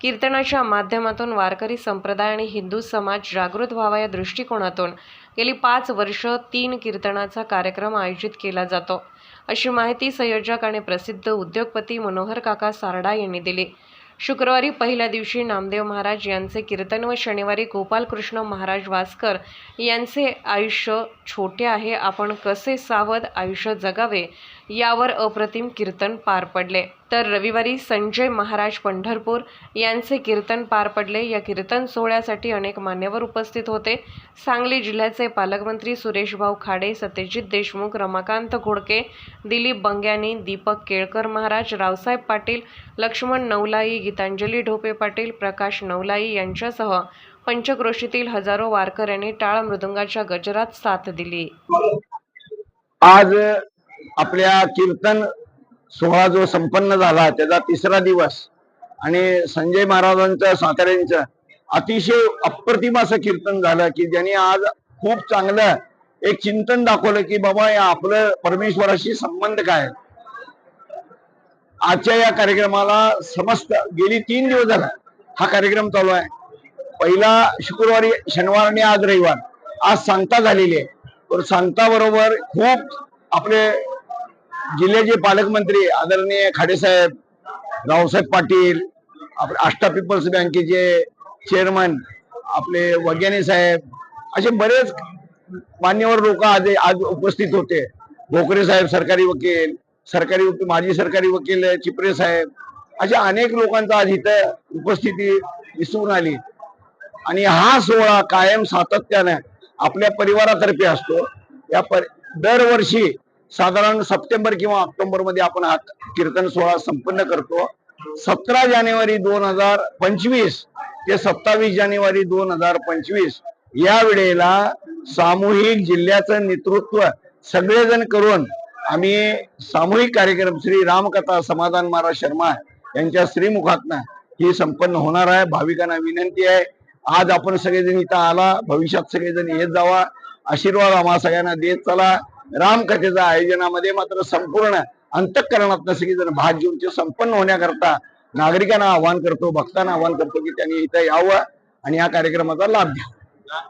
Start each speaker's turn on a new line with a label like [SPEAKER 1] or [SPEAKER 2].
[SPEAKER 1] कीर्तनाच्या माध्यमातून वारकरी संप्रदाय आणि हिंदू समाज जागृत व्हावा या दृष्टिकोनातून गेली पाच वर्ष तीन कीर्तनाचा कार्यक्रम आयोजित केला जातो. अशी माहिती संयोजक आणि प्रसिद्ध उद्योगपती मनोहर काका सारडा यांनी दिली. शुक्रवारी पहिल्या दिवशी नामदेव महाराज यांचे कीर्तन व शनिवारी गोपालकृष्ण महाराज वासकर यांचे आयुष्य छोटे आहे. आपण कसे सावध आयुष्य जगावे? यावर अप्रतिम कीर्तन पार पडले. तर रविवारी संजय महाराज पंढरपूर यांचे कीर्तन पार पडले. या कीर्तन सोहळ्यासाठी अनेक मान्यवर उपस्थित होते. सांगली जिल्ह्याचे पालकमंत्री सुरेशभाऊ खाडे सत्यजित देशमुख रमाकांत घोडके दिलीप बंग्यानी दीपक केळकर महाराज रावसाहेब पाटील लक्ष्मण नवलाई गीतांजली ढोपे पाटील प्रकाश नवलाई यांच्यासह पंचक्रोशीतील हजारो वारकऱ्यांनी टाळ मृदुंगाच्या गजरात साथ दिली.
[SPEAKER 2] आज आपल्या कीर्तन सोहळा जो संपन्न झाला त्याचा तिसरा दिवस आणि संजय महाराजांचं साताऱ्यांचं अतिशय अप्रतिम असं कीर्तन झालं की ज्यांनी आज खूप चांगलं एक चिंतन दाखवलं की बाबा या आपलं परमेश्वराशी संबंध काय आजच्या या कार्यक्रमाला समस्त गेली तीन दिवस झाला हा कार्यक्रम चालू आहे. पहिला शुक्रवारी शनिवार आणि आज रविवार. आज सांगता झालेली आहे. तर सांगता बरोबर खूप आपले जिल्ह्याचे पालकमंत्री आदरणीय खाडेसाहेब रावसाहेब पाटील आपले आष्टा पीपल्स बँकेचे चेअरमन आपले वग्यानी साहेब असे बरेच मान्यवर लोक आज आज उपस्थित होते. भोकरे साहेब सरकारी वकील सरकारी वकील माजी सरकारी वकील चिपरे साहेब अशा अनेक लोकांचा आज इथं उपस्थिती दिसून आली. आणि हा सोहळा कायम सातत्याने आपल्या परिवारातर्फे असतो. या पर दरवर्षी साधारण सप्टेंबर किंवा ऑक्टोबरमध्ये आपण हा कीर्तन सोहळा संपन्न करतो. सतरा जानेवारी दोन हजार पंचवीस ते सत्तावीस जानेवारी दोन हजार पंचवीस या वेळेला सामूहिक जिल्ह्याचं नेतृत्व सगळेजण करून आम्ही सामूहिक कार्यक्रम श्री रामकथा समाधान महाराज शर्मा यांच्या श्रीमुखातनं ही संपन्न होणार आहे. भाविकांना विनंती आहे आज आपण सगळेजण इथं आला भविष्यात सगळेजण येत जावा. आशीर्वाद आम्हा सगळ्यांना देत चला. रामकथेच्या आयोजनामध्ये मात्र संपूर्ण अंतःकरणात सगळीजण भाग घेऊन ते संपन्न होण्याकरता नागरिकांना आवाहन करतो भक्तांना आवाहन करतो की त्यांनी इथं यावं आणि या कार्यक्रमाचा लाभ घ्यावा.